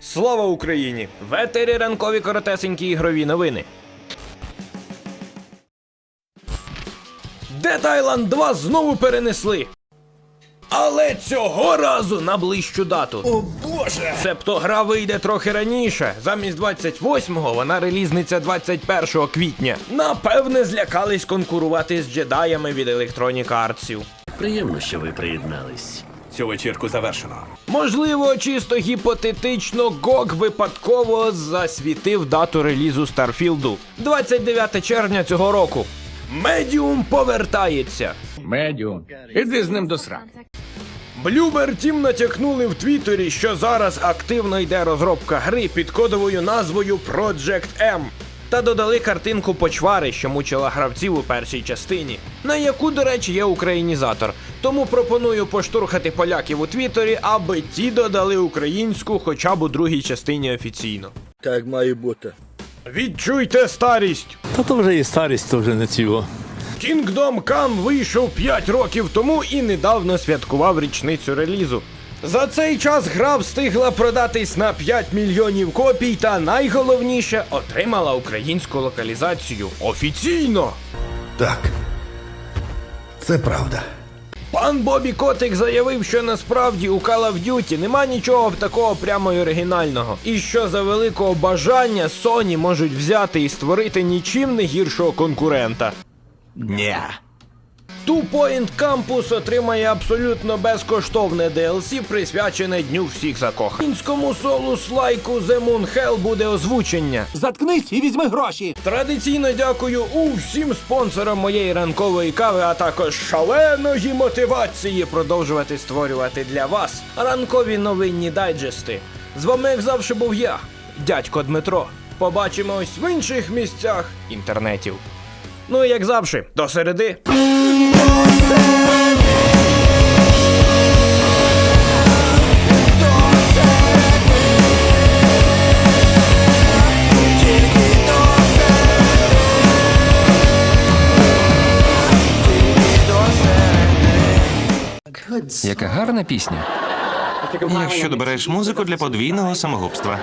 Слава Україні! В етері ранкові коротесенькі ігрові новини. Dead Island 2 знову перенесли. Але цього разу на ближчу дату. О боже! Себто гра вийде трохи раніше. Замість 28-го вона релізниться 21 квітня. Напевне, злякались конкурувати з джедаями від Electronic Artsів. Приємно, що ви приєднались. Цю вечірку завершено. Можливо, чисто гіпотетично GOG випадково засвітив дату релізу Старфілду 29 червня цього року. Медіум повертається. Медіум. Іди з ним до сраки. Блюбер Тім натякнули в Твіттері, що зараз активно йде розробка гри під кодовою назвою Project M. Та додали картинку почвари, що мучила гравців у першій частині, на яку, до речі, є українізатор. Тому пропоную поштурхати поляків у Твіттері, аби ті додали українську хоча б у другій частині офіційно. Так має бути. Відчуйте старість! Та то вже і старість, то вже не цього. Kingdom Come вийшов 5 років тому і недавно святкував річницю релізу. За цей час гра встигла продатись на 5 мільйонів копій та найголовніше отримала українську локалізацію офіційно. Так. Це правда. Пан Бобі Котик заявив, що насправді у Call of Duty нема нічого такого прямо й оригінального, і що за великого бажання Sony можуть взяти і створити нічим не гіршого конкурента. Ні. Two Point Campus отримає абсолютно безкоштовне DLC, присвячене Дню всіх закохань. Фінському солу слайку The Moon Hell буде озвучення. Заткнись і візьми гроші. Традиційно дякую усім спонсорам моєї ранкової кави, а також шаленої мотивації продовжувати створювати для вас ранкові новинні дайджести. З вами, як завжди, був я, дядько Дмитро. Побачимось в інших місцях інтернетів. Ну і як завжди, до середи. Яка гарна пісня. Якщо добереш музику для подвійного самогубства.